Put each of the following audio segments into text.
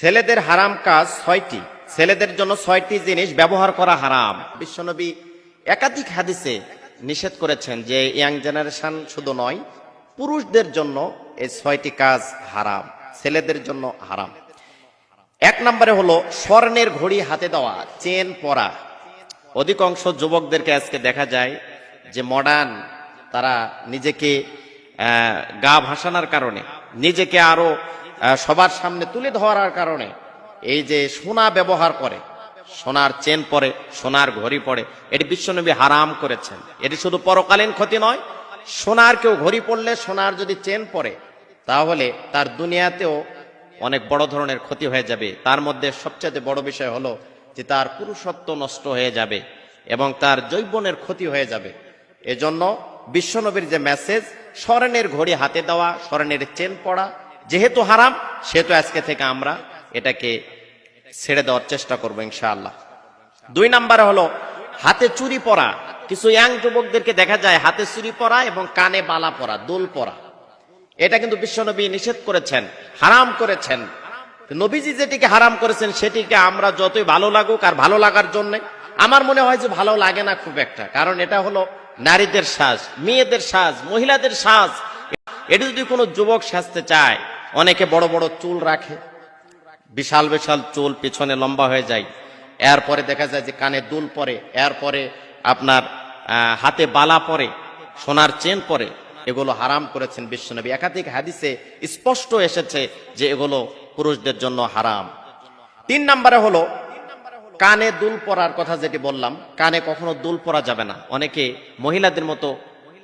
ছেলেদের হারাম কাজ ছয়টি। ছেলেদের জন্য ছয়টি জিনিস ব্যবহার করা হারাম। বিশ্বনবী একাধিক হাদিসে নিষেধ করেছেন যে ইয়াং জেনারেশন শুধু নয়, পুরুষদের জন্য এই ছয়টি কাজ হারাম, ছেলেদের জন্য হারাম। এক নম্বরে হলো স্বর্ণের ঘড়ি হাতে দেওয়া, চেন পরা। অধিকাংশ যুবকদেরকে আজকে দেখা যায় যে মডার্ন তারা নিজেকে গা ভাসানোর কারণে নিজেকে আরও সবার সামনে তুলে ধরার কারণে এই যে সোনা ব্যবহার করে, সোনার চেন পরে, সোনার ঘড়ি পরে, এটি বিশ্বনবী হারাম করেছেন। এটি শুধু পরকালীন ক্ষতি নয়, সোনার কেউ ঘড়ি পড়লে সোনার যদি চেন পরে, তাহলে তার দুনিয়াতেও অনেক বড় ধরনের ক্ষতি হয়ে যাবে। তার মধ্যে সবচেয়ে বড় বিষয় হলো যে তার পুরুষত্ব নষ্ট হয়ে যাবে এবং তার জৈবনের ক্ষতি হয়ে যাবে। এজন্য বিশ্বনবীর যে মেসেজ স্মরণের ঘড়ি হাতে দেওয়া স্মরণের চেন পড়া যেহেতু হারাম, সেহেতু আজকে থেকে আমরা এটাকে ছেড়ে দেওয়ার চেষ্টা করব ইনশাআল্লাহ। দুই নাম্বারে হলো, হাতে চুরি পরা। কিছু ইয়াং যুবকদেরকে দেখা যায় হাতে চুরি পরা এবং কানে বালা পরা, দোল পরা। এটা কিন্তু বিশ্বনবী নিষেধ করেছেন, হারাম করেছেন। নবীজি যেটিকে হারাম করেছেন, সেটিকে আমরা যতই ভালো লাগুক আর ভালো লাগার জন্য, আমার মনে হয় যে ভালো লাগে না খুব একটা। কারণ এটা হলো নারীদের সাজ, মেয়েদের সাজ, মহিলাদের সাজ। এটি যদি কোনো যুবক সাজতে চায় অনেকে বড় বড় চুল রাখে, বিশাল বিশাল চুল পিছনে লম্বা হয়ে যায়। এরপরে দেখা যায় যে কানে দুল পরে, এরপরে আপনার হাতে বালা পরে, সোনার চেন পরে, এগুলো হারাম করেছেন বিশ্বনবী। একাধিক হাদিসে স্পষ্ট এসেছে যে এগুলো পুরুষদের জন্য হারাম। তিন নম্বরে হলো, কানে দুল পরার কথা যেটি বললাম, কানে কখনো দুল পরা যাবে না। অনেকে মহিলাদের মতো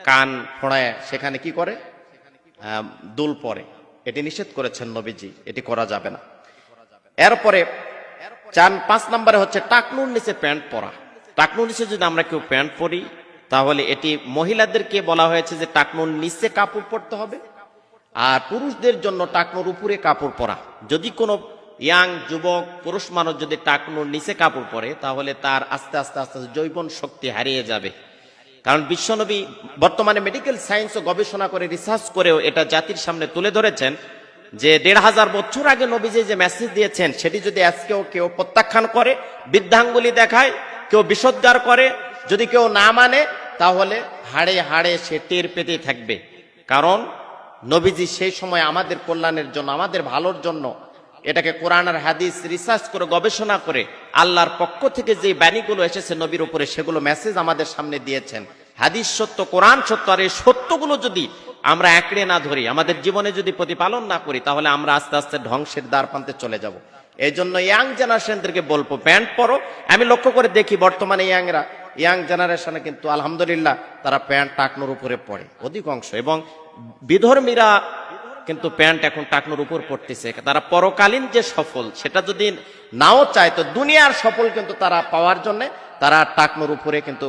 কান ফোড়ায় সেখানে কি করে? দুল পরে। এটি নিষেধ করেছেন নবীজি, এটি করা যাবে না। এরপরে চার পাঁচ নম্বরে হচ্ছে টাকনুর নিচে প্যান্ট পরা। টাকনুর নিচে যদি আমরা কেউ প্যান্ট পরি, তাহলে এটি মহিলাদেরকে বলা হয়েছে যে টাকনুর নিচে কাপড় পরতে হবে আর পুরুষদের জন্য টাকনুর উপরে কাপড় পরা। যদি কোনো ইয়াং যুবক, পুরুষ মানুষ যদি টাকনুর নিচে কাপড় পরে, তাহলে তার আস্তে আস্তে আস্তে আস্তে জৈবন শক্তি হারিয়ে যাবে। কারণ বিশ্বনবী বর্তমানে মেডিকেল সায়েন্স ও গবেষণা করে রিসার্চ করেও এটা জাতির সামনে তুলে ধরেছেন যে দেড় হাজার বছর আগে নবীজি যে মেসেজ দিয়েছেন, সেটি যদি আজকেও কেউ প্রত্যাখ্যান করে, বৃদ্ধাঙ্গুলি দেখায়, কেউ বিষোদ্গার করে, যদি কেউ না মানে তাহলে হাড়ে হাড়ে সে টের পেতে থাকবে। কারণ নবীজি সেই সময় আমাদের কল্যাণের জন্য, আমাদের ভালোর জন্য এটাকে কোরআন আর হাদিস রিসার্চ করে, গবেষণা করে আল্লাহর পক্ষ থেকে যে বাণীগুলো এসেছে নবীর উপরে, সেগুলো মেসেজ আমাদের সামনে দিয়েছেন। হাদিস সত্য, কোরআন সত্য, আর এই সত্যগুলো যদি আমরা একড়ে না ধরি, আমাদের জীবনে যদি প্রতিপালন না করি, তাহলে আমরা আস্তে আস্তে ধ্বংসের দ্বার প্রান্তে চলে যাব। এই জন্য ইয়াং জেনারেশনদেরকে বলব, প্যান্ট পরো। আমি লক্ষ্য করে দেখি বর্তমানে ইয়াংরা ইয়াং জেনারেশনে কিন্তু আলহামদুলিল্লাহ তারা প্যান্ট টাকনোর উপরে পড়ে, অধিকাংশ। এবং বিধর্মীরা কিন্তু প্যান্ট এখন টাকনোর উপর পড়তেছে। তারা পরকালীন যে সফল, সেটা যদি নাও চায়, তো দুনিয়ার সফল কিন্তু তারা পাওয়ার জন্য তারা টাকনোর উপরে কিন্তু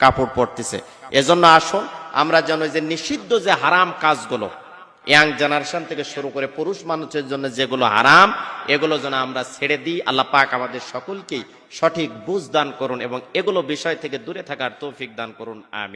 কাপড় পরতেছে। এজন্য আসুন, আমরা যেন যে নিষিদ্ধ যে হারাম কাজগুলো, ইয়াং জেনারেশন থেকে শুরু করে পুরুষ মানুষের জন্য যেগুলো হারাম, এগুলো যেন আমরা ছেড়ে দিই। আল্লাহ পাক আমাদের সকলকেই সঠিক বুঝ দান করুন এবং এগুলো বিষয় থেকে দূরে থাকার তৌফিক দান করুন। আমি